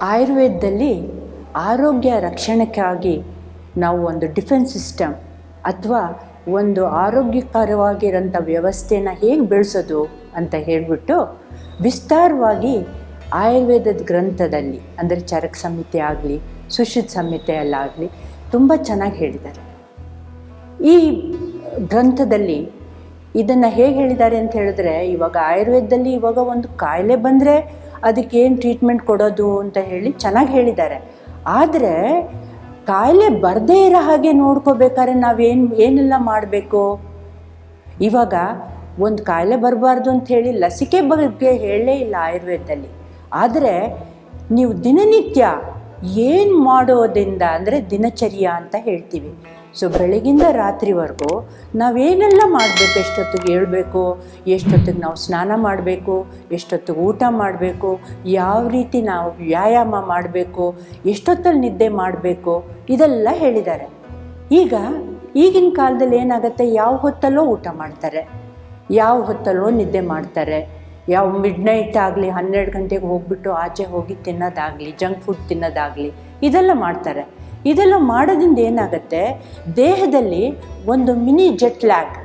ಆಯುರ್ವೇದದಲ್ಲಿ ಆರೋಗ್ಯ ರಕ್ಷಣೆಗಾಗಿ ನಾವು ಒಂದು ಡಿಫೆನ್ಸ್ ಸಿಸ್ಟಮ್ ಅಥವಾ ಒಂದು ಆರೋಗ್ಯಕರವಾಗಿರೋಂಥ ವ್ಯವಸ್ಥೆನ ಹೇಗೆ ಬೆಳೆಸೋದು ಅಂತ ಹೇಳಿಬಿಟ್ಟು ವಿಸ್ತಾರವಾಗಿ ಆಯುರ್ವೇದದ ಗ್ರಂಥದಲ್ಲಿ, ಅಂದರೆ ಚರಕ ಸಂಹಿತೆ ಆಗಲಿ ಸುಶಿತ್ ಸಂಹಿತೆಯಲ್ಲಾಗಲಿ ತುಂಬ ಚೆನ್ನಾಗಿ ಹೇಳಿದ್ದಾರೆ. ಈ ಗ್ರಂಥದಲ್ಲಿ ಇದನ್ನು ಹೇಗೆ ಹೇಳಿದ್ದಾರೆ ಅಂತ ಹೇಳಿದ್ರೆ, ಇವಾಗ ಆಯುರ್ವೇದದಲ್ಲಿ ಇವಾಗ ಒಂದು ಕಾಯಿಲೆ ಬಂದರೆ ಅದಕ್ಕೆ ಏನು ಟ್ರೀಟ್ಮೆಂಟ್ ಕೊಡೋದು ಅಂತ ಹೇಳಿ ಚೆನ್ನಾಗಿ ಹೇಳಿದ್ದಾರೆ. ಆದರೆ ಕಾಯಿಲೆ ಬರದೇ ಇರೋ ಹಾಗೆ ನೋಡ್ಕೋಬೇಕಾದ್ರೆ ನಾವೇನು, ಏನೆಲ್ಲ ಮಾಡಬೇಕು? ಇವಾಗ ಒಂದು ಕಾಯಿಲೆ ಬರಬಾರ್ದು ಅಂತ ಹೇಳಿ ಲಸಿಕೆ ಬಗ್ಗೆ ಹೇಳೇ ಇಲ್ಲ ಆಯುರ್ವೇದದಲ್ಲಿ. ಆದರೆ ನೀವು ದಿನನಿತ್ಯ ಏನು ಮಾಡೋದ್ರಿಂದ ಅಂದರೆ ದಿನಚರ್ಯ ಅಂತ ಹೇಳ್ತೀವಿ. ಸೊ ಬೆಳಗಿಂದ ರಾತ್ರಿವರೆಗೂ ನಾವೇನೆಲ್ಲ ಮಾಡಬೇಕು? ಎಷ್ಟೊತ್ತಿಗೆ ಹೇಳಬೇಕು ಎಷ್ಟೊತ್ತಿಗೆ ನಾವು ಸ್ನಾನ ಮಾಡಬೇಕು? ಎಷ್ಟೊತ್ತಿಗೆ ಊಟ ಮಾಡಬೇಕು? ಯಾವ ರೀತಿ ನಾವು ವ್ಯಾಯಾಮ ಮಾಡಬೇಕು? ಎಷ್ಟೊತ್ತಲ್ಲಿ ನಿದ್ದೆ ಮಾಡಬೇಕು? ಇದೆಲ್ಲ ಹೇಳಿದ್ದಾರೆ. ಈಗ ಈಗಿನ ಕಾಲದಲ್ಲಿ ಏನಾಗುತ್ತೆ? ಯಾವ ಹೊತ್ತಲ್ಲೋ ಊಟ ಮಾಡ್ತಾರೆ. ಯಾವ ಹೊತ್ತಲ್ಲೋ ನಿದ್ದೆ ಮಾಡ್ತಾರೆ. ಯಾವ ಮಿಡ್ ನೈಟ್ ಆಗಲಿ, ಹನ್ನೆರಡು ಗಂಟೆಗೆ ಹೋಗ್ಬಿಟ್ಟು ಆಚೆ ಹೋಗಿ ತಿನ್ನೋದಾಗಲಿ, ಜಂಕ್ ಫುಡ್ ತಿನ್ನೋದಾಗಲಿ, ಇದೆಲ್ಲ ಮಾಡ್ತಾರೆ. ಇದೆಲ್ಲ ಮಾಡೋದ್ರಿಂದ ಏನಾಗುತ್ತೆ? ದೇಹದಲ್ಲಿ ಒಂದು mini jet lag.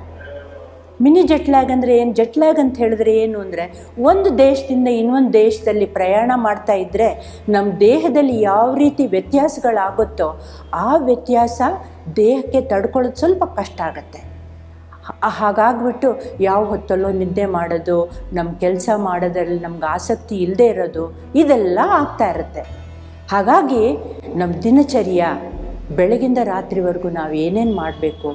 Mini jet lag ಅಂದರೆ ಏನು? ಜೆಟ್ ಲ್ಯಾಗ್ ಅಂತ ಹೇಳಿದ್ರೆ ಏನು ಅಂದರೆ, ಒಂದು ದೇಶದಿಂದ ಇನ್ನೊಂದು ದೇಶದಲ್ಲಿ ಪ್ರಯಾಣ ಮಾಡ್ತಾ ಇದ್ದರೆ ನಮ್ಮ ದೇಹದಲ್ಲಿ ಯಾವ ರೀತಿ ವ್ಯತ್ಯಾಸಗಳಾಗುತ್ತೋ ಆ ವ್ಯತ್ಯಾಸ ದೇಹಕ್ಕೆ ತಡ್ಕೊಳ್ಳೋದು ಸ್ವಲ್ಪ ಕಷ್ಟ ಆಗುತ್ತೆ. ಹಾಗಾಗ್ಬಿಟ್ಟು ಯಾವ ಹೊತ್ತಲ್ಲೋ ನಿದ್ದೆ ಮಾಡೋದು ನಮ್ಮ ಕೆಲಸ ಮಾಡೋದ್ರಲ್ಲಿ ನಮ್ಗೆ ಆಸಕ್ತಿ ಇಲ್ಲದೆ ಇರೋದು, ಇದೆಲ್ಲ ಆಗ್ತಾ ಇರುತ್ತೆ. ಹಾಗಾಗಿ ನಮ್ಮ ದಿನಚರ್ಯ ಬೆಳಗಿಂದ ರಾತ್ರಿವರೆಗೂ ನಾವು ಏನೇನು ಮಾಡಬೇಕು,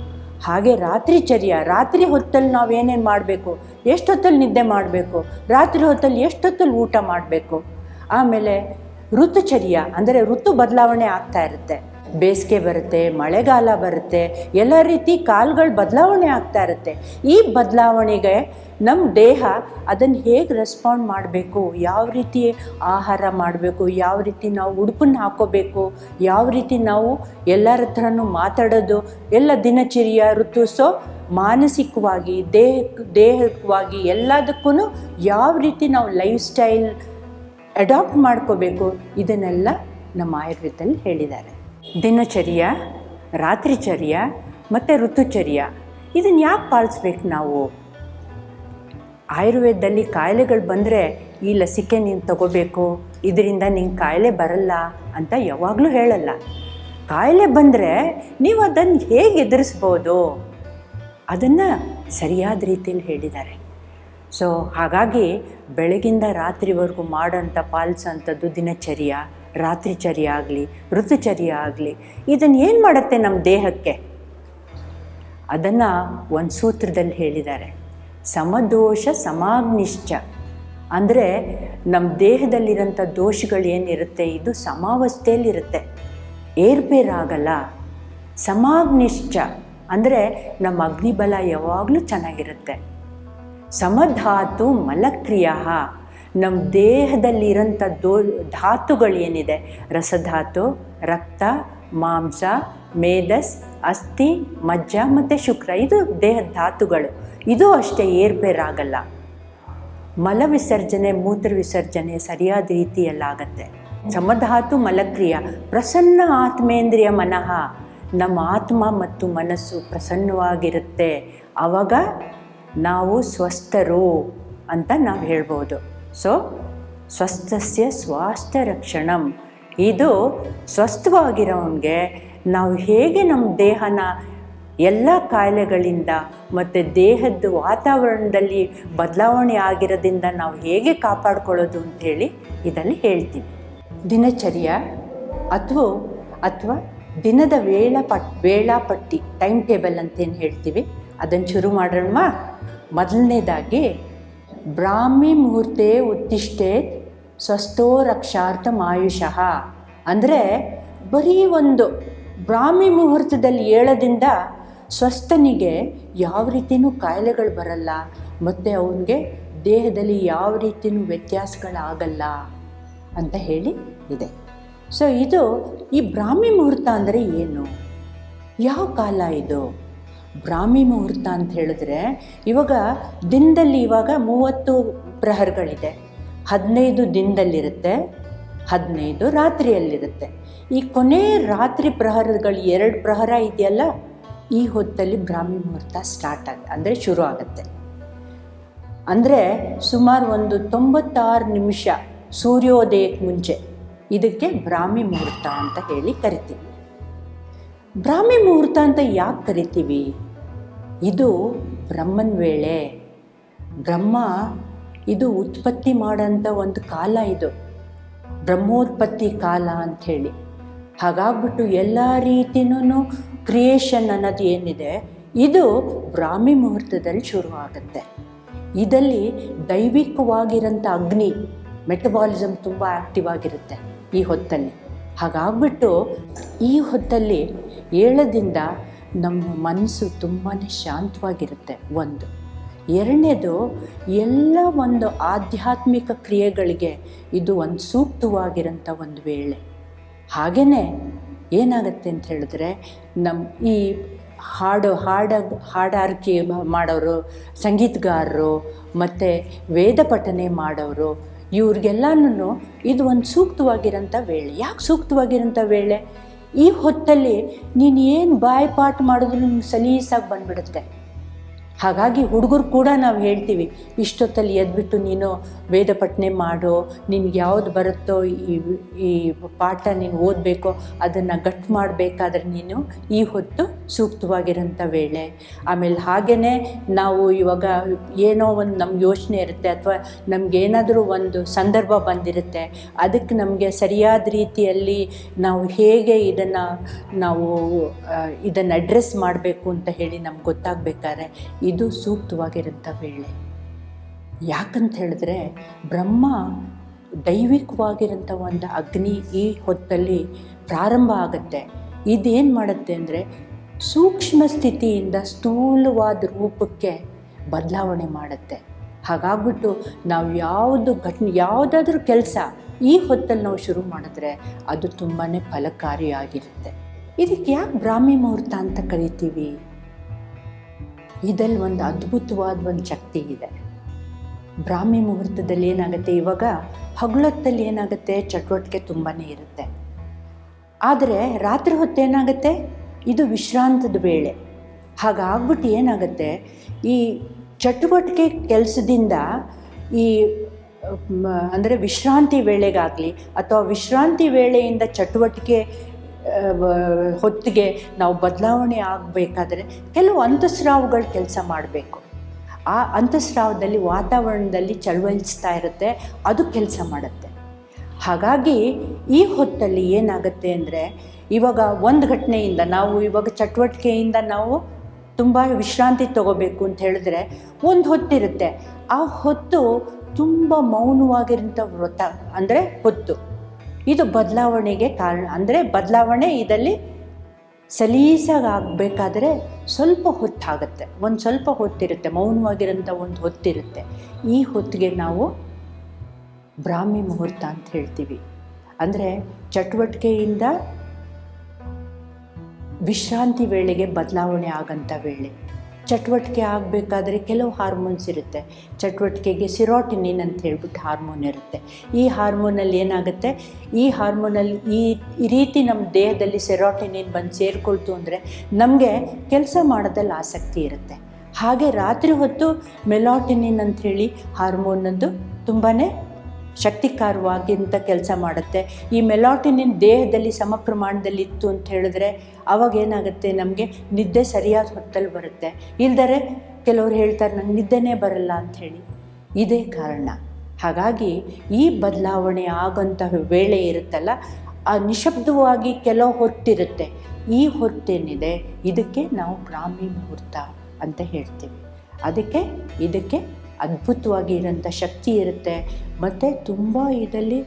ಹಾಗೆ ರಾತ್ರಿಚರ್ಯ ರಾತ್ರಿ ಹೊತ್ತಲ್ಲಿ ನಾವು ಏನೇನು ಮಾಡಬೇಕು, ಎಷ್ಟೊತ್ತಲ್ಲಿ ನಿದ್ದೆ ಮಾಡಬೇಕು, ರಾತ್ರಿ ಹೊತ್ತಲ್ಲಿ ಎಷ್ಟೊತ್ತಲ್ಲಿ ಊಟ ಮಾಡಬೇಕು, ಆಮೇಲೆ ಋತುಚರ್ಯ, ಅಂದರೆ ಋತು ಬದಲಾವಣೆ ಆಗ್ತಾ ಇರುತ್ತೆ. ಬೇಸಿಗೆ ಬರುತ್ತೆ, ಮಳೆಗಾಲ ಬರುತ್ತೆ, ಎಲ್ಲ ರೀತಿ ಕಾಲುಗಳು ಬದಲಾವಣೆ ಆಗ್ತಾ ಇರುತ್ತೆ. ಈ ಬದಲಾವಣೆಗೆ ನಮ್ಮ ದೇಹ ಅದನ್ನು ಹೇಗೆ ರೆಸ್ಪಾಂಡ್ ಮಾಡಬೇಕು, ಯಾವ ರೀತಿ ಆಹಾರ ಮಾಡಬೇಕು, ಯಾವ ರೀತಿ ನಾವು ಉಡುಪನ್ನು ಹಾಕೋಬೇಕು ಯಾವ ರೀತಿ ನಾವು ಎಲ್ಲರ ಹತ್ರನೂ ಮಾತಾಡೋದು, ಎಲ್ಲ ದಿನಚರಿಯ ಋತು, ಸೊ ಮಾನಸಿಕವಾಗಿ ದೇಹಕ್ಕೆ ದೇಹವಾಗಿ ಎಲ್ಲದಕ್ಕೂ ಯಾವ ರೀತಿ ನಾವು ಲೈಫ್ ಸ್ಟೈಲ್ ಅಡಾಪ್ಟ್ ಮಾಡ್ಕೋಬೇಕು, ಇದನ್ನೆಲ್ಲ ನಮ್ಮ ಆಯುರ್ವೇದದಲ್ಲಿ ಹೇಳಿದ್ದಾರೆ. ದಿನಚರ್ಯ, ರಾತ್ರಿಚರ್ಯ ಮತ್ತು ಋತುಚರ್ಯ. ಇದನ್ನು ಯಾಕೆ ಪಾಲಿಸ್ಬೇಕು ನಾವು? ಆಯುರ್ವೇದದಲ್ಲಿ ಕಾಯಿಲೆಗಳು ಬಂದರೆ ಈ ಲಸಿಕೆ ನೀನು ತಗೋಬೇಕು, ಇದರಿಂದ ನಿಂಗೆ ಕಾಯಿಲೆ ಬರಲ್ಲ ಅಂತ ಯಾವಾಗಲೂ ಹೇಳಲ್ಲ. ಕಾಯಿಲೆ ಬಂದರೆ ನೀವು ಅದನ್ನು ಹೇಗೆ ಎದುರಿಸ್ಬೋದು? ಅದನ್ನು ಸರಿಯಾದ ರೀತಿಯಲ್ಲಿ ಹೇಳಿದ್ದಾರೆ. ಸೊ ಹಾಗಾಗಿ ಬೆಳಗಿಂದ ರಾತ್ರಿವರೆಗೂ ಮಾಡೋಂಥ ಪಾಲಿಸೋಂಥದ್ದು ದಿನಚರ್ಯ. ರಾತ್ರಿಚರ್ಯ ಆಗಲಿ, ಋತುಚರ್ಯ ಆಗಲಿ ಇದನ್ನು ಏನು ಮಾಡುತ್ತೆ ನಮ್ಮ ದೇಹಕ್ಕೆ? ಅದನ್ನು ಒಂದು ಸೂತ್ರದಲ್ಲಿ ಹೇಳಿದ್ದಾರೆ. ಸಮದೋಷ ಸಮಾಗ್ನಿಶ್ಚ. ಅಂದರೆ ನಮ್ಮ ದೇಹದಲ್ಲಿರೋಂಥ ದೋಷಗಳು ಏನಿರುತ್ತೆ? ಇದು ಸಮಾವಸ್ಥೆಯಲ್ಲಿರುತ್ತೆ. ಏರ್ಪೇರಾಗಲ್ಲ ಸಮಾಗ್ನಿಶ್ಚ. ಅಂದರೆ ನಮ್ಮ ಅಗ್ನಿಬಲ ಯಾವಾಗಲೂ ಚೆನ್ನಾಗಿರುತ್ತೆ. ಸಮಧಾತು ಮಲಕ್ರಿಯ. ನಮ್ಮ ದೇಹದಲ್ಲಿರೋಂಥ ದೋ, ಧಾತುಗಳೇನಿದೆ? ರಸಧಾತು, ರಕ್ತ, ಮಾಂಸ ಮೇಧಸ್ ಅಸ್ಥಿ, ಮಜ್ಜ ಮತ್ತು ಶುಕ್ರ. ಇದು ದೇಹದ ಧಾತುಗಳು. ಇದು ಅಷ್ಟೇ ಏರ್ಪೇರಾಗಲ್ಲ ಮಲವಿಸರ್ಜನೆ, ಮೂತ್ರ ವಿಸರ್ಜನೆ ಸರಿಯಾದ ರೀತಿಯಲ್ಲಾಗತ್ತೆ. ಸಮಧಾತು ಮಲಕ್ರಿಯ. ಪ್ರಸನ್ನ ಆತ್ಮೇಂದ್ರಿಯ ಮನಃ. ನಮ್ಮ ಆತ್ಮ ಮತ್ತು ಮನಸ್ಸು ಪ್ರಸನ್ನವಾಗಿರುತ್ತೆ. ಆವಾಗ ನಾವು ಸ್ವಸ್ಥರು ಅಂತ ನಾವು ಹೇಳ್ಬೋದು. ಸೊ, ಸ್ವಸ್ಥಸ್ಯ ಸ್ವಾಸ್ಥ್ಯ ರಕ್ಷಣಂ ಇದು ಸ್ವಸ್ಥವಾಗಿರೋವನಿಗೆ ನಾವು ಹೇಗೆ ನಮ್ಮ ದೇಹನ ಎಲ್ಲ ಕಾಯಿಲೆಗಳಿಂದ ಮತ್ತು ದೇಹದ ವಾತಾವರಣದಲ್ಲಿ ಬದಲಾವಣೆ ಆಗಿರೋದ್ರಿಂದ ನಾವು ಹೇಗೆ ಕಾಪಾಡ್ಕೊಳ್ಳೋದು ಅಂಥೇಳಿ ಇದರಲ್ಲಿ ಹೇಳ್ತೀವಿ ದಿನಚರ್ಯ ಅಥವಾ ಅಥವಾ ದಿನದ ವೇಳಾಪಟ್ ವೇಳಾಪಟ್ಟಿ, ಟೈಮ್ ಟೇಬಲ್ ಅಂತೇನು ಹೇಳ್ತೀವಿ? ಅದನ್ನು ಶುರು ಮಾಡೋಣ ಮೊದಲನೇದಾಗಿ ಬ್ರಾಹ್ಮಿ ಮುಹೂರ್ತೆ ಉತ್ತಿಷ್ಟೇ ಸ್ವಸ್ಥೋ ರಕ್ಷಾರ್ಥ ಆಯುಷಃ. ಅಂದರೆ ಬರೀ ಒಂದು ಬ್ರಾಹ್ಮಿ ಮುಹೂರ್ತದಲ್ಲಿ ಏಳೋದಿಂದ ಸ್ವಸ್ಥನಿಗೆ ಯಾವ ರೀತಿಯೂ ಕಾಯಿಲೆಗಳು ಬರಲ್ಲ, ಮತ್ತು ಅವನಿಗೆ ದೇಹದಲ್ಲಿ ಯಾವ ರೀತಿಯೂ ವ್ಯತ್ಯಾಸಗಳಾಗಲ್ಲ ಅಂತ ಹೇಳಿ ಇದೆ. ಸೊ ಇದು ಈ ಬ್ರಾಹ್ಮಿ ಮುಹೂರ್ತ ಅಂದರೆ ಏನು? ಯಾವ ಕಾಲ ಇದು? ಬ್ರಾಹ್ಮಿ ಮುಹೂರ್ತ ಅಂತ ಹೇಳಿದ್ರೆ ಇವಾಗ ದಿನದಲ್ಲಿ ಇವಾಗ ಮೂವತ್ತು ಪ್ರಹರಗಳಿದೆ. ಹದಿನೈದು ದಿನದಲ್ಲಿರುತ್ತೆ, ಹದಿನೈದು ರಾತ್ರಿಯಲ್ಲಿರುತ್ತೆ. ಈ ಕೊನೆ ರಾತ್ರಿ ಪ್ರಹರಗಳು ಎರಡು ಪ್ರಹರ ಇದೆಯಲ್ಲ, ಈ ಹೊತ್ತಲ್ಲಿ ಬ್ರಾಹ್ಮಿ ಮುಹೂರ್ತ ಸ್ಟಾರ್ಟ್ ಆಗ, ಅಂದರೆ ಶುರು ಆಗುತ್ತೆ. ಅಂದರೆ ಸುಮಾರು ಒಂದು ತೊಂಬತ್ತಾರು ನಿಮಿಷ ಸೂರ್ಯೋದಯಕ್ಕೆ ಮುಂಚೆ ಇದಕ್ಕೆ ಬ್ರಾಹ್ಮಿ ಮುಹೂರ್ತ ಅಂತ ಹೇಳಿ ಕರಿತೀವಿ. ಬ್ರಾಹ್ಮಿ ಮುಹೂರ್ತ ಅಂತ ಯಾಕೆ ಕರಿತೀವಿ? ಇದು ಬ್ರಹ್ಮನ ವೇಳೆ. ಬ್ರಹ್ಮ ಇದು ಉತ್ಪತ್ತಿ ಮಾಡೋಂಥ ಒಂದು ಕಾಲ ಇದು. ಬ್ರಹ್ಮೋತ್ಪತ್ತಿ ಕಾಲ ಅಂಥೇಳಿ. ಹಾಗಾಗ್ಬಿಟ್ಟು ಎಲ್ಲ ರೀತಿನೂ ಕ್ರಿಯೇಷನ್ ಅನ್ನೋದು ಏನಿದೆ, ಇದು ಬ್ರಾಹ್ಮಿ ಮುಹೂರ್ತದಲ್ಲಿ ಶುರು ಆಗುತ್ತೆ. ಇದರಲ್ಲಿ ದೈವಿಕವಾಗಿರೋಂಥ ಅಗ್ನಿ ಮೆಟಬಾಲಿಸಮ್ ತುಂಬ ಆ್ಯಕ್ಟಿವ್ ಆಗಿರುತ್ತೆ ಈ ಹೊತ್ತಲ್ಲಿ. ಹಾಗಾಗ್ಬಿಟ್ಟು ಈ ಹೊತ್ತಲ್ಲಿ ಏಳದಿಂದ ನಮ್ಮ ಮನಸ್ಸು ತುಂಬಾ ಶಾಂತವಾಗಿರುತ್ತೆ. ಒಂದು. ಎರಡನೇದು, ಎಲ್ಲ ಒಂದು ಆಧ್ಯಾತ್ಮಿಕ ಕ್ರಿಯೆಗಳಿಗೆ ಇದು ಒಂದು ಸೂಕ್ತವಾಗಿರೋಂಥ ಒಂದು ವೇಳೆ. ಹಾಗೆಯೇ ಏನಾಗುತ್ತೆ ಅಂತ ಹೇಳಿದ್ರೆ ನಮ್ಮ ಈ ಹಾಡು, ಹಾಡ, ಹಾಡಾರಿಕೆ ಮಾಡೋರು, ಸಂಗೀತಗಾರರು, ಮತ್ತು ವೇದ ಪಠನೆ ಮಾಡೋರು ಇವ್ರಿಗೆಲ್ಲನೂ ಇದು ಒಂದು ಸೂಕ್ತವಾಗಿರೋಂಥ ವೇಳೆ. ಯಾಕೆ ಸೂಕ್ತವಾಗಿರೋಂಥ ವೇಳೆ? ಈ ಹೊತ್ತಲ್ಲಿ ನೀನು ಏನು ಬಾಯಿ ಪಾಠ ಮಾಡಿದ್ರು ನಿಮ್ಗೆ ಸಲೀಸಾಗಿ ಬಂದ್ಬಿಡುತ್ತೆ? ಹಾಗಾಗಿ ಹುಡುಗರು ಕೂಡ ನಾವು ಹೇಳ್ತೀವಿ, ಇಷ್ಟೊತ್ತಲ್ಲಿ ಎದ್ಬಿಟ್ಟು ನೀನು ವೇದ ಪಠನೆ ಮಾಡೋ, ನಿನ್ಗೆ ಯಾವುದು ಬರುತ್ತೋ ಈ ಈ ಪಾಠ ನೀನು ಓದಬೇಕೋ ಅದನ್ನು ಗಟ್ಟು ಮಾಡಬೇಕಾದ್ರೆ ನೀನು ಈ ಹೊತ್ತು ಸೂಕ್ತವಾಗಿರೋಂಥ ವೇಳೆ. ಆಮೇಲೆ ಹಾಗೆಯೇ ನಾವು ಇವಾಗ ಏನೋ ಒಂದು ನಮ್ಗೆ ಯೋಚನೆ ಇರುತ್ತೆ ಅಥವಾ ನಮಗೇನಾದರೂ ಒಂದು ಸಂದರ್ಭ ಬಂದಿರುತ್ತೆ, ಅದಕ್ಕೆ ನಮಗೆ ಸರಿಯಾದ ರೀತಿಯಲ್ಲಿ ನಾವು ಹೇಗೆ ಇದನ್ನು ನಾವು ಇದನ್ನು ಅಡ್ರೆಸ್ ಮಾಡಬೇಕು ಅಂತ ಹೇಳಿ ನಮ್ಗೆ ಗೊತ್ತಾಗಬೇಕಾದ್ರೆ ಇದು ಸೂಕ್ತವಾಗಿರೋಂಥ ವೇಳೆ. ಯಾಕಂತ ಹೇಳಿದ್ರೆ, ಬ್ರಹ್ಮ ದೈವಿಕವಾಗಿರೋಂಥ ಒಂದು ಅಗ್ನಿ ಈ ಹೊತ್ತಲ್ಲಿ ಪ್ರಾರಂಭ ಆಗುತ್ತೆ. ಇದೇನು ಮಾಡುತ್ತೆ ಅಂದರೆ, ಸೂಕ್ಷ್ಮ ಸ್ಥಿತಿಯಿಂದ ಸ್ಥೂಲವಾದ ರೂಪಕ್ಕೆ ಬದಲಾವಣೆ ಮಾಡುತ್ತೆ. ಹಾಗಾಗ್ಬಿಟ್ಟು ನಾವು ಯಾವುದು ಘಟನೆ, ಯಾವುದಾದ್ರೂ ಕೆಲಸ ಈ ಹೊತ್ತಲ್ಲಿ ನಾವು ಶುರು ಮಾಡಿದ್ರೆ ಅದು ತುಂಬಾ ಫಲಕಾರಿಯಾಗಿರುತ್ತೆ. ಇದಕ್ಕೆ ಯಾಕೆ ಬ್ರಾಹ್ಮಿ ಮುಹೂರ್ತ ಅಂತ ಕರಿತೀವಿ? ಇದಲ್ಲಿ ಒಂದು ಅದ್ಭುತವಾದ ಒಂದು ಶಕ್ತಿ ಇದೆ. ಬ್ರಾಹ್ಮಿ ಮುಹೂರ್ತದಲ್ಲಿ ಏನಾಗುತ್ತೆ? ಇವಾಗ ಹಗಲೊತ್ತಲ್ಲಿ ಏನಾಗುತ್ತೆ? ಚಟುವಟಿಕೆ ತುಂಬಾ ಇರುತ್ತೆ. ಆದರೆ ರಾತ್ರಿ ಹೊತ್ತು ಏನಾಗುತ್ತೆ? ಇದು ವಿಶ್ರಾಂತದ ವೇಳೆ. ಹಾಗಾಗ್ಬಿಟ್ಟು ಏನಾಗುತ್ತೆ? ಈ ಚಟುವಟಿಕೆ ಕೆಲಸದಿಂದ ಈ ಅಂದರೆ ವಿಶ್ರಾಂತಿ ವೇಳೆಗಾಗಲಿ ಅಥವಾ ವಿಶ್ರಾಂತಿ ವೇಳೆಯಿಂದ ಚಟುವಟಿಕೆ ಹೊತ್ತಿಗೆ ನಾವು ಬದಲಾವಣೆ ಆಗಬೇಕಾದ್ರೆ ಕೆಲವು ಅಂತಸ್ರಾವಗಳು ಕೆಲಸ ಮಾಡಬೇಕು. ಆ ಅಂತಸ್ರಾವದಲ್ಲಿ ವಾತಾವರಣದಲ್ಲಿ ಚಳವಳಿಸ್ತಾ ಇರುತ್ತೆ, ಅದು ಕೆಲಸ ಮಾಡುತ್ತೆ. ಹಾಗಾಗಿ ಈ ಹೊತ್ತಲ್ಲಿ ಏನಾಗುತ್ತೆ ಅಂದರೆ, ಇವಾಗ ಒಂದು ಘಟನೆಯಿಂದ ನಾವು ಇವಾಗ ಚಟುವಟಿಕೆಯಿಂದ ನಾವು ತುಂಬ ವಿಶ್ರಾಂತಿ ತಗೋಬೇಕು ಅಂತ ಹೇಳಿದ್ರೆ ಒಂದು ಹೊತ್ತಿರುತ್ತೆ. ಆ ಹೊತ್ತು ತುಂಬ ಮೌನವಾಗಿರೋಂಥ ವ್ರತ ಅಂದರೆ ಹೊತ್ತು. ಇದು ಬದಲಾವಣೆಗೆ ಕಾರಣ. ಅಂದರೆ ಬದಲಾವಣೆ ಇದರಲ್ಲಿ ಸಲೀಸಾಗಬೇಕಾದ್ರೆ ಸ್ವಲ್ಪ ಹೊತ್ತಾಗುತ್ತೆ. ಒಂದು ಸ್ವಲ್ಪ ಹೊತ್ತಿರುತ್ತೆ, ಮೌನವಾಗಿರೋಂಥ ಒಂದು ಹೊತ್ತಿರುತ್ತೆ. ಈ ಹೊತ್ತಿಗೆ ನಾವು ಬ್ರಾಹ್ಮಿ ಮುಹೂರ್ತ ಅಂತ ಹೇಳ್ತೀವಿ. ಅಂದರೆ ಚಟುವಟಿಕೆಯಿಂದ ವಿಶ್ರಾಂತಿ ವೇಳೆಗೆ ಬದಲಾವಣೆ ಆಗಂಥ ವೇಳೆ. ಚಟುವಟಿಕೆ ಆಗಬೇಕಾದ್ರೆ ಕೆಲವು ಹಾರ್ಮೋನ್ಸ್ ಇರುತ್ತೆ. ಚಟುವಟಿಕೆಗೆ ಸಿರೋಟಿನಿನ್ ಅಂತ ಹೇಳ್ಬಿಟ್ಟು ಹಾರ್ಮೋನ್ ಇರುತ್ತೆ. ಈ ಹಾರ್ಮೋನಲ್ಲಿ ಏನಾಗುತ್ತೆ? ಈ ಹಾರ್ಮೋನಲ್ಲಿ ಈ ಈ ರೀತಿ ನಮ್ಮ ದೇಹದಲ್ಲಿ ಸೆರೋಟಿನಿನ್ ಬಂದು ಸೇರಿಕೊಳ್ತು ಅಂದರೆ ನಮಗೆ ಕೆಲಸ ಮಾಡೋದಲ್ಲಿ ಆಸಕ್ತಿ ಇರುತ್ತೆ. ಹಾಗೆ ರಾತ್ರಿ ಹೊತ್ತು ಮೆಲಾಟಿನಿನ್ ಅಂಥೇಳಿ ಹಾರ್ಮೋನದ್ದು ತುಂಬಾ ಶಕ್ತಿಕಾರವಾಗಿಂತ ಕೆಲಸ ಮಾಡುತ್ತೆ. ಈ ಮೆಲಾಟಿನಿನ್ ದೇಹದಲ್ಲಿ ಸಮ ಪ್ರಮಾಣದಲ್ಲಿ ಇತ್ತು ಅಂತ ಹೇಳಿದ್ರೆ ಅವಾಗ ಏನಾಗುತ್ತೆ? ನಮಗೆ ನಿದ್ದೆ ಸರಿಯಾದ ಹೊತ್ತಲ್ಲಿ ಬರುತ್ತೆ. ಇಲ್ದರೆ ಕೆಲವರು ಹೇಳ್ತಾರೆ, ನಂಗೆ ನಿದ್ದೆನೇ ಬರಲ್ಲ ಅಂಥೇಳಿ ಇದೇ ಕಾರಣ. ಹಾಗಾಗಿ ಈ ಬದಲಾವಣೆ ಆಗೋಂತಹ ವೇಳೆ ಇರುತ್ತಲ್ಲ, ಆ ನಿಶಬ್ದವಾಗಿ ಕೆಲವು ಹೊತ್ತಿರುತ್ತೆ. ಈ ಹೊತ್ತೇನಿದೆ, ಇದಕ್ಕೆ ನಾವು ಬ್ರಾಹ್ಮಿ ಮುಹೂರ್ತ ಅಂತ ಹೇಳ್ತೀವಿ. ಅದಕ್ಕೆ, ಇದಕ್ಕೆ ಅದ್ಭುತವಾಗಿ ಇರೋಂಥ ಶಕ್ತಿ ಇರುತ್ತೆ. ಮತ್ತು ತುಂಬ ಇದರಲ್ಲಿ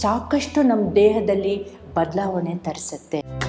ಸಾಕಷ್ಟು ನಮ್ಮ ದೇಹದಲ್ಲಿ ಬದಲಾವಣೆ ತರಿಸುತ್ತೆ.